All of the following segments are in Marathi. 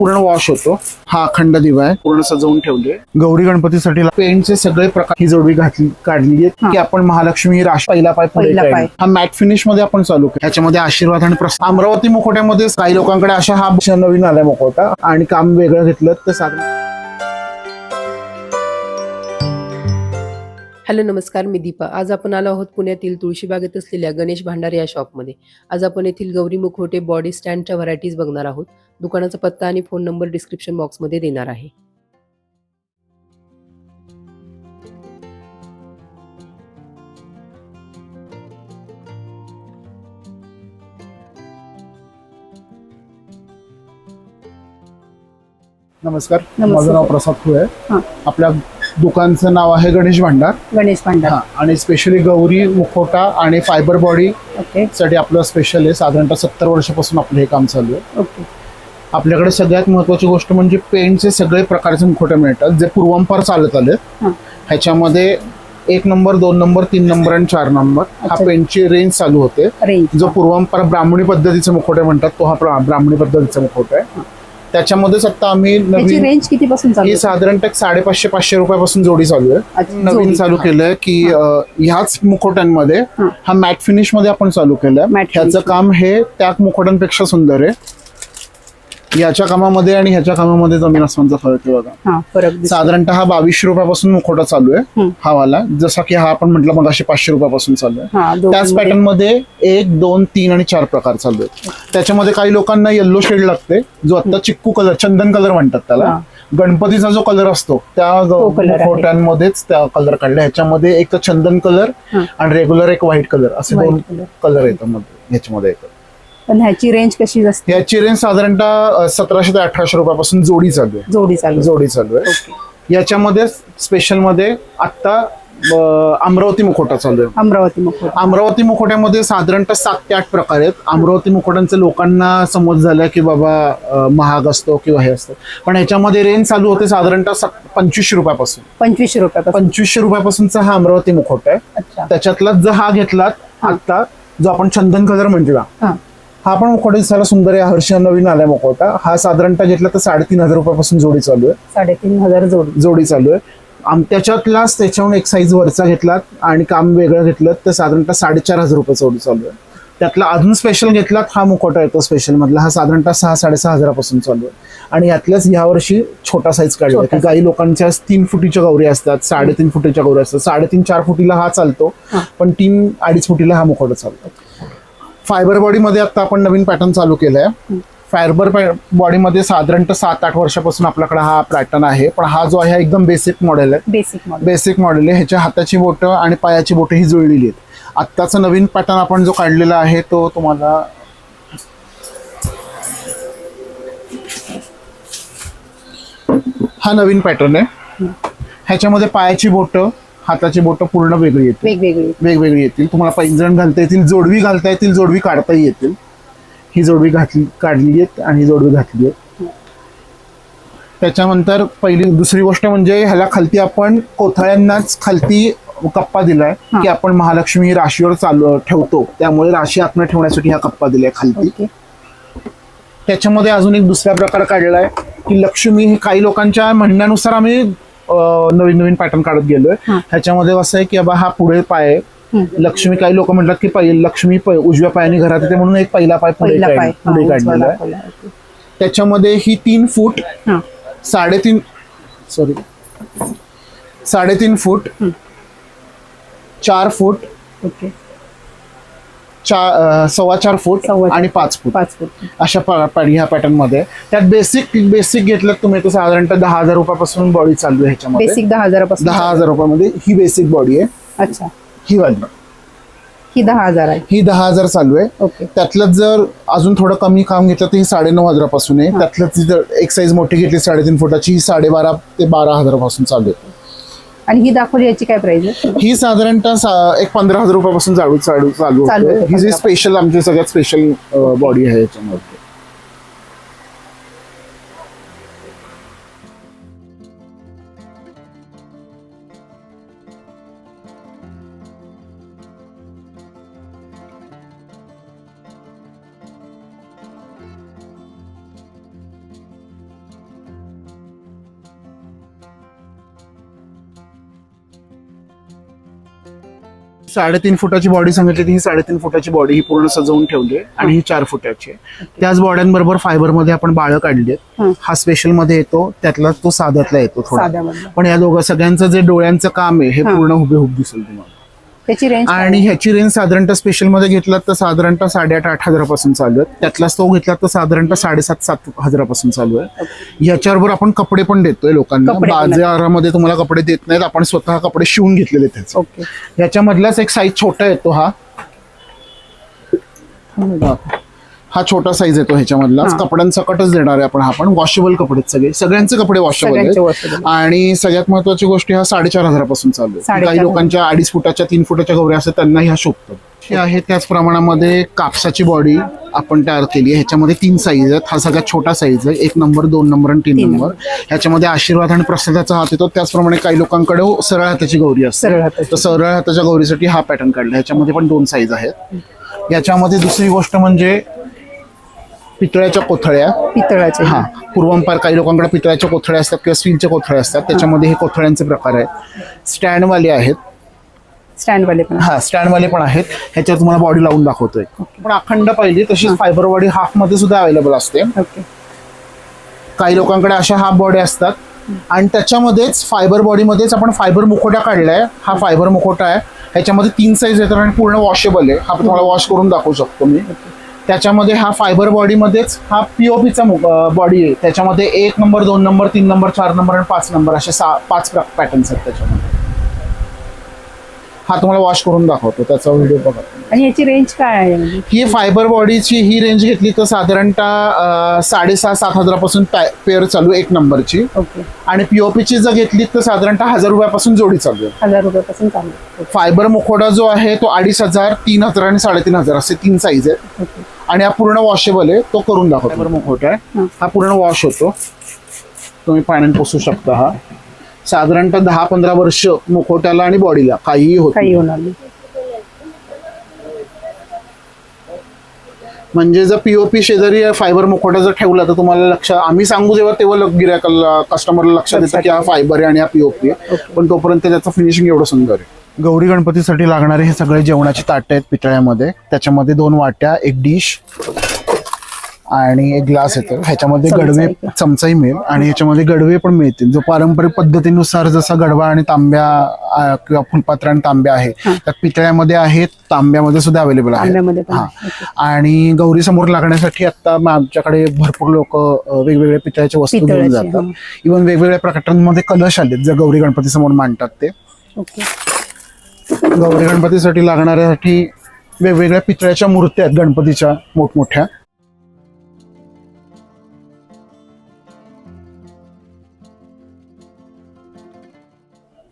पूर्ण वॉश होतो हा अखंड दिवा आहे पूर्ण सजवून ठेवले गौरी गणपतीसाठी पेंटचे सगळे प्रकार ही जोडवी घातली काढली आहेत. की आपण महालक्ष्मी राश पहिला पाय पुढे पहिला. पाय. हा मॅट फिनिशमध्ये आपण चालू केलं ह्याच्यामध्ये आशीर्वाद आणि प्रसाद अमरावती मुखोट्यामध्ये काही लोकांकडे अशा हा नवीन आलाय मुखोटा आणि काम वेगळं घेतलं तर साधारण हॅलो नमस्कार मी दीपा. आज आपण आलो आहोत पुण्यातील तुळशीबागेत असलेल्या गणेश भांडारे या शॉपमध्ये आज आपण येथील गौरी मुखवटे बॉडी स्टँडच्या व्हरायटीज बघणार आहोत. दुकानाचा पत्ता आणि फोन नंबर डिस्क्रिप्शन बॉक्समध्ये देणार आहे. नमस्कार. नमस्कार. माझं नाव प्रसाद खुळे हा. आपल्या दुकानचं नाव आहे गणेश भांडार. गणेश भांडार. हा आणि स्पेशली गौरी मुखोटा आणि फायबर बॉडी ओके. साठी आपलं स्पेशल आहे. साधारणतः सत्तर वर्षापासून आपलं हे काम चालू आहे. ओके. आपल्याकडे सगळ्यात महत्वाची गोष्ट म्हणजे पेंटचे सगळे प्रकारचे मुखोटे मिळतात जे पूर्वंपार चालत आले हा. ह्याच्यामध्ये एक नंबर दोन नंबर तीन नंबर आणि चार नंबर हा अच्छा. पेंटची रेंज चालू होते. रेंज जो पूर्वंपार ब्राह्मणी पद्धतीचे मुखोटे म्हणतात तो हा ब्रा- ब्राह्मणी पद्धतीचा मुखोटा आहे. त्याच्यामध्येच आता आम्ही त्याची नवीन रेंज किती पासून चालू ही? साधारणतः साडेपाचशे पाचशे रुपयापासून जोडी चालू आहे नवीन जोडी. चालू केलंय की अं, ह्याच मुखोट्यांमध्ये हा. मॅट फिनिशमध्ये आपण चालू केलंय Matte ह्याचं finish. काम हे त्या मुखोट्यांपेक्षा सुंदर आहे याच्या कामामध्ये आणि ह्याच्या कामामध्ये जमीन आसमानचा फरक आहे बघा हा फरक दिसतो. साधारणतः हा बावीसशे रुपयापासून मुखोटा चालू आहे हम्म. हा वाला जसा की हा आपण म्हटलं मग पाचशे रुपयापासून चालू आहे हा त्याच दोघांमध्ये. पॅटर्नमध्ये एक दोन तीन आणि चार प्रकार चालू आहेत त्याच्यामध्ये काही लोकांना येल्लो शेड लागते जो आता चिक्कू कलर चंदन कलर म्हणतात त्याला हा. गणपतीचा जो कलर असतो त्या तो color आहे. फोट्यांमध्येच त्या कलर काढला ह्याच्यामध्ये एक तर चंदन कलर हा. आणि रेग्युलर एक व्हाईट कलर असे White दोन color. कलर येतात मध्ये ह्याच्यामध्ये येतात पण ह्याची रेंज कशी असते? ह्याची रेंज साधारणतः सतराशे ते अठराशे रुपयापासून जोडी चालू आहे. जोडी चालू आहे. जोडी चालू आहे. ओके. याच्यामध्ये स्पेशलमध्ये आता अमरावती मुखोटा चालू आहे. अमरावती मुकुट अमरावती मुखोट्यामध्ये साधारणतः सात ते आठ प्रकार आहेत. अमरावती मुखोट्यांचं लोकांना समज झालं की बाबा महाग असतो किंवा हे असतं. पण ह्याच्यामध्ये रेंज चालू होते साधारणतः पंचवीसशे रुपयापासून. पंचवीसशे रुपयापासून. पंचवीसशे रुपयापासूनचा हा अमरावती मुखोटा आहे. त्याच्यातला जर हा घेतलात आता जो आपण चंदन कलर म्हटला हा पण मुखोटा दिसायला सुंदर आहे. हर्ष नवीन आलाय मुखोटा हा साधारणतः घेतला तर साडेतीन हजार रुपयापासून जोडी चालू आहे. साडेतीन हजार जोडी. जोडी चालू आहे. आम त्याच्यातलाच त्याच्याहून एक साईज वरचा घेतलात आणि काम वेगळं घेतलं तर साधारणतः साडेचार हजार रुपये जोडी चालू आहे. त्यातला अजून स्पेशल घेतलात हा मुखोटा येतो स्पेशल मधला. हा साधारणतः सहा साडेसहा हजारापासून चालू आहे. आणि यातल्याच यावर्षी छोटा साईज काढला की काही लोकांच्या तीन फुटीच्या गौरी असतात साडेतीन फुटीच्या गौरी असतात. साडेतीन चार फुटीला हा चालतो. पण तीन अडीच फुटीला हा मुखोटा चालतो. फायबर बॉडीमध्ये आता आपण नवीन पॅटर्न चालू केलाय. फायबर बॉडीमध्ये साधारणतः सात आठ वर्षापासून आपल्याकडे हा पॅटर्न आहे. पण हा जो आहे हा एकदम बेसिक मॉडेल आहे. बेसिक मॉडेल बेसिक मॉडेल आहे. ह्याच्या हाताची बोटं आणि पायाची बोटं ही जुळलेली आहेत. आत्ताचा नवीन पॅटर्न आपण जो काढलेला आहे तो तुम्हाला हा नवीन पॅटर्न आहे. ह्याच्यामध्ये पायाची बोटं हाताची बोटं पूर्ण वेगळी येतील. वेगवेगळी वेगवेगळी येतील. तुम्हाला पैंजण घालता येतील जोडवी घालता येतील जोडवी काढताही येतील. ही जोडवी घातली काढली आहेत आणि ही जोडवी घातली आहे त्याच्यानंतर पहिली दुसरी गोष्ट म्हणजे ह्याला खालती आपण कोथळ्यांनाच खालती कप्पा दिलाय. की आपण महालक्ष्मी राशीवर चालू ठेवतो. त्यामुळे राशी आत्म ठेवण्यासाठी हा कप्पा दिलाय खालती. त्याच्यामध्ये अजून एक दुसरा प्रकार काढलाय की लक्ष्मी ही काही लोकांच्या म्हणण्यानुसार आम्ही नवीन नवीन पॅटर्न काढत गेलोय. ह्याच्यामध्ये असं आहे की बाबा हा पुढे पाय आहे. लक्ष्मी काही लोक म्हणतात की लक्ष्मी उजव्या पायाने घरात येते म्हणून एक पहिला पाय पुढे पुढे काढलेला आहे. त्याच्यामध्ये ही तीन फूट साडेतीन सॉरी साडेतीन फूट. चार फूट ओके चार सव्वा चार फूट सव्वा चार आणि पाच फूट. पाच फूट. अशा पा- पा- ह्या पॅटर्नमध्ये त्यात बेसिक बेसिक घेतलं तुम्ही तर साधारणतः दहा हजार रुपयापासून बॉडी चालू आहे ह्याच्यामध्ये. बेसिक दहा हजारापासून दहा हजार रुपयामध्ये ही बेसिक बॉडी आहे. अच्छा. ही वाली. ही दहा हजार आहे. ही दहा हजार चालू आहे. ओके. त्यातलं जर अजून थोडं कमी काम घेतलं तर ही साडेनऊ हजारापासून आहे. त्यातलं जर एक साईज मोठी घेतली साडेतीन फुटाची ही साडेबारा ते बारा हजारापासून चालू आहे. आणि ही दाखवली याची काय प्राइस आहे? ही साधारणतः एक पंधरा हजार रुपयापासून चालू चालू चालू चालू होते होते, ही जी. स्पेशल आमची सगळ्यात स्पेशल बॉडी आहे याच्यामध्ये. साडेतीन फुटाची बॉडी सांगितली ती ही साडेतीन फुटाची बॉडी ही पूर्ण सजवून ठेवली आहे आणि ही चार फुटाची आहे. त्याच बॉड्यांबरोबर फायबरमध्ये आपण बाळं काढली आहेत. हं. स्पेशलमध्ये येतो त्यातला तो साध्यातला येतो थोडा. पण या दोघं सगळ्यांचं जे डोळ्यांचं काम आहे हे हं. पूर्ण हुबेहूब दिसेल तुम्हाला. त्याची रेंज आणि ह्याची रेंज साधारणतः स्पेशलमध्ये घेतलात तर साधारणतः साडेआठ आठ हजारापासून चालू आहे. त्यातलाच तो घेतला तर साधारणतः साडेसात सात हजारापासून चालू आहे. ह्याच्याबरोबर आपण कपडे पण देतोय लोकांना. कपडे पण बाजारामध्ये तुम्हाला कपडे देत नाहीत. आपण स्वतः कपडे शिवून घेतलेले त्याचे. ओके. ह्याच्यामधलाच एक साईज छोटा येतो हा. हा. हा छोटा साईज येतो ह्याच्यामधला हा. कपड्यांसकटच देणार आहे आपण. हा पण वॉशेबल कपडे सगळे. सगळ्यांचे कपडे वॉशेबल आहेत. आणि सगळ्यात महत्वाची गोष्ट हा साडेचार हजारापासून चालू आहे. काही लोकांच्या अडीच फुटाच्या तीन फुटाच्या गौऱ्या असतात त्यांना ह्या हे आहे त्याच प्रमाणामध्ये कापसाची बॉडी आपण तयार केली आहे. ह्याच्यामध्ये तीन साईज आहेत. हा सगळ्यात छोटा साईज आहे. एक नंबर दोन नंबर आणि तीन नंबर ह्याच्यामध्ये आशीर्वाद आणि प्रसादाचा हात येतो. त्याचप्रमाणे काही लोकांकडे सरळ हाताची गौरी असते. तर सरळ हाताच्या गौरीसाठी हा पॅटर्न काढला. ह्याच्यामध्ये पण दोन साईज आहेत. याच्यामध्ये दुसरी गोष्ट म्हणजे पितळ्याच्या कोथळ्या. पितळाचे हा पूर्वंपार काही लोकांकडे पितळ्याच्या कोथळ्या असतात किंवा स्टीलच्या कोथळे असतात. त्याच्यामध्ये हे कोथळ्यांचे प्रकार आहेत. स्टँडवाले आहेत. स्टँड वाले पण हा स्टँडवाले पण आहेत. ह्याच्यावर तुम्हाला बॉडी लावून दाखवतोय. पण अखंड पाहिजे तशीच फायबर बॉडी हाफमध्ये सुद्धा अवेलेबल असते. ओके. काही लोकांकडे अशा हाफ बॉडी असतात. आणि त्याच्यामध्येच फायबर बॉडीमध्येच आपण फायबर मुखोटा काढलाय. हा फायबर मुखोटा आहे. ह्याच्यामध्ये तीन साईज येतात आणि पूर्ण वॉशेबल आहे. हा तुम्हाला वॉश करून दाखवू शकतो मी. त्याच्यामध्ये हा फायबर बॉडीमध्येच हा पीओपीचा बॉडी आहे. त्याच्यामध्ये एक नंबर दोन नंबर तीन नंबर चार नंबर आणि पाच नंबर असे सहा पाच पॅटर्न्स आहेत त्याच्यामध्ये. हा तुम्हाला वॉश करून दाखवतो. त्याचा व्हिडिओ बघा. आणि याची रेंज काय आहे? ही फायबर बॉडीची ही रेंज घेतली तर साधारणतः साडेसहा सात हजारापासून पेअर चालू आहे एक नंबरची ओके. आणि पीओपीची जर घेतली तर साधारणतः हजार रुपयापासून जोडी चालू आहे. हजार रुपयापासून चालू. फायबर मुखोडा जो आहे तो अडीच हजार तीन हजार आणि साडेतीन हजार असे तीन साईज आहेत. ओके. आणि हा पूर्ण वॉशेबल आहे तो करून दाखवतो. मुखोटा आहे. हं. हा पूर्ण वॉश होतो. तुम्ही पाण्यात पोसू शकता हा. साधारणतः दहा पंधरा वर्ष मुखोट्याला आणि बॉडीला काहीही होत काही होणार नाही. म्हणजे जर पीओपी शेजारी फायबर मुखोटा जर ठेवला तर तुम्हाला लक्ष आम्ही सांगू जेव्हा तेव्हा लग- गिऱ्हाईकाला कस्टमरला लक्षात येतं की हा फायबर आहे आणि हा पीओपी आहे. पण तोपर्यंत त्याचं फिनिशिंग एवढं सुंदर आहे. गौरी गणपतीसाठी लागणारे हे सगळे जेवणाची ताटे आहेत पितळ्यामध्ये. त्याच्यामध्ये दोन वाट्या एक डिश आणि एक ग्लास येतो. ह्याच्यामध्ये गडवे. चमचाही मिळेल. आणि ह्याच्यामध्ये गडवे पण मिळतील. जो पारंपरिक पद्धतीनुसार जसा गडवा आणि तांब्या किंवा फुलपात्र आणि तांब्या आहे त्यात पितळ्यामध्ये आहेत तांब्यामध्ये सुद्धा अवेलेबल आहे हा. आणि गौरी समोर लागण्यासाठी आता आमच्याकडे भरपूर लोक वेगवेगळ्या पितळ्याच्या वस्तू घेऊन जातात. इव्हन वेगवेगळ्या प्रकरणांमध्ये कलश आलेत जे गौरी गणपती समोर मांडतात ते. गौरी गणपतीसाठी लागणाऱ्यासाठी वेगवेगळ्या पितळ्याच्या मूर्त्या आहेत गणपतीच्या मोठमोठ्या.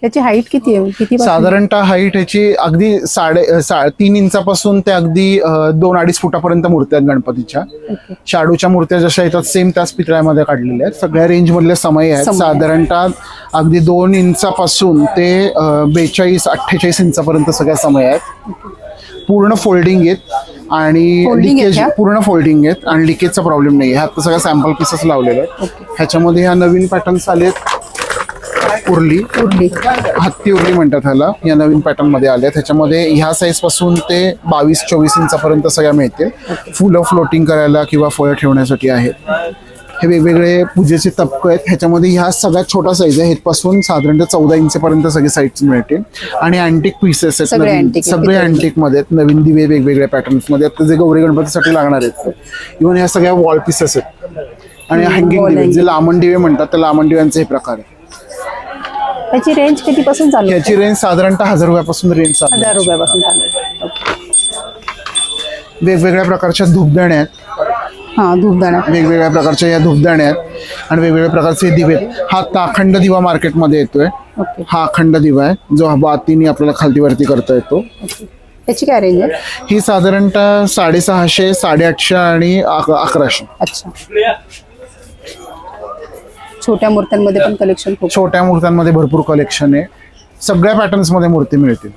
त्याची हाईट किती आहे? किती? साधारणतः हाईट ह्याची अगदी साडे सा- तीन इंचापासून ते अगदी दोन अडीच फुटापर्यंत मूर्त्या आहेत गणपतीच्या. शाडूच्या मूर्त्या जशा येतात सेम त्याच पितळ्यामध्ये काढलेल्या आहेत. सगळ्या रेंज मधले समय आहेत. आहेत. साधारणतः अगदी दोन इंचापासून ते बेचाळीस अठ्ठेचाळीस इंचापर्यंत सगळ्या समय आहेत. पूर्ण फोल्डिंग आहेत आणि आहेत लिकेज? पूर्ण फोल्डिंग आहेत आणि लिकेजचा प्रॉब्लेम नाही ह्यात सगळ्या सॅम्पल पीसेस लावलेले आहेत. ह्याच्यामध्ये ह्या नवीन पॅटर्न्स आलेत. उरली. उरली. हत्ती उरली म्हणतात ह्याला. या नवीन पॅटर्नमध्ये आल्या. त्याच्यामध्ये ह्या साईजपासून ते बावीस चोवीस इंचापर्यंत सगळ्या मिळतील. फुलं फ्लोटिंग करायला किंवा फळं ठेवण्यासाठी आहेत. हे वेगवेगळे पूजेचे तपक आहेत. ह्याच्यामध्ये ह्या सगळ्यात छोटा साईज आहे. हेपासून साधारणतः चौदा इंचपर्यंत सगळे साईज मिळतील. आणि अँटिक पीसेस आहेत. सगळे नवीन-. सगळे अँटिकमध्ये आहेत. नवीन दिवे वेगवेगळ्या पॅटर्न्समध्ये आहेत. जे गौरी गणपतीसाठी लागणार आहेत. इव्हन ह्या सगळ्या वॉल पीसेस आहेत. आणि हँगिंग दिवे. जे लामण दिवे म्हणतात त्या लामण दिव्यांचे हे प्रकार आहे त्याची रेंज किती पासून चालू? याची रेंज साधारणतः हजार रुपयापासून रेंज चालू आहे. हजार रुपयापासून चालू आहे. ओके. वेगवेगळ्या प्रकारच्या धूपदाण्या आहेत. हा धूपदाणा. वेगवेगळ्या प्रकारच्या या धूपदाण्या आहेत. आणि वेगवेगळ्या प्रकारचे दिवे आहेत. हा आता अखंड दिवा मार्केटमध्ये येतोय. ओके. हा अखंड दिवा आहे जो बातीने आपल्याला खालती वरती करता येतो. ओके. त्याची काय रेंज आहे? ही साधारणतः साडेसहाशे साडेआठशे आणि अक- अकराशे. अच्छा. छोट्या मूर्त्यांमध्ये पण कलेक्शन खूप छोट्या मूर्त्यांमध्ये भरपूर कलेक्शन आहे. सगळ्या पॅटर्न्समध्ये मूर्ती मिळतील.